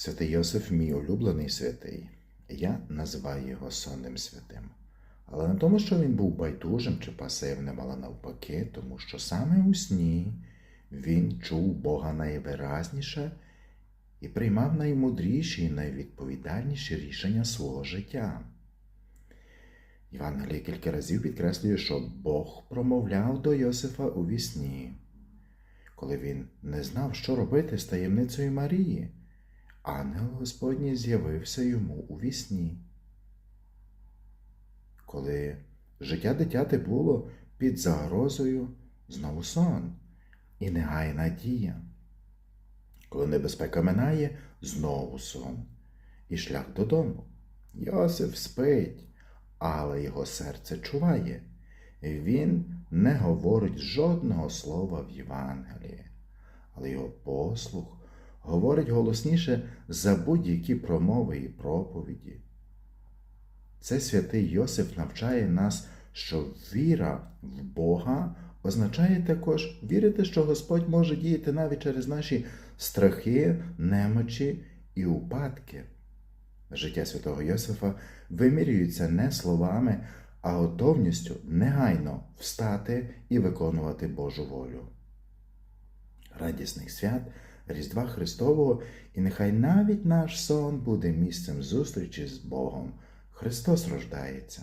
Святий Йосиф мій улюблений святий. Я називаю його сонним святим. Але не тому, що він був байдужим чи пасивним, але навпаки, тому що саме у сні він чув Бога найвиразніше і приймав наймудріші і найвідповідальніші рішення свого життя. Євангеліє кілька разів підкреслює, що Бог промовляв до Йосифа у вісні, коли він не знав, що робити з таємницею Марії. Ангел Господній з'явився йому у вісні. Коли життя дитяти було під загрозою, знову сон і негайна дія. Коли небезпека минає, знову сон і шлях додому. Йосиф спить, але його серце чуває. Він не говорить жодного слова в Євангелії, але його послух говорить голосніше за будь-які промови і проповіді. Це святий Йосиф навчає нас, що віра в Бога означає також вірити, що Господь може діяти навіть через наші страхи, немочі і упадки. Життя святого Йосифа вимірюється не словами, а готовністю негайно встати і виконувати Божу волю. Радісних свят Різдва Христового, і нехай навіть наш сон буде місцем зустрічі з Богом. Христос рождається.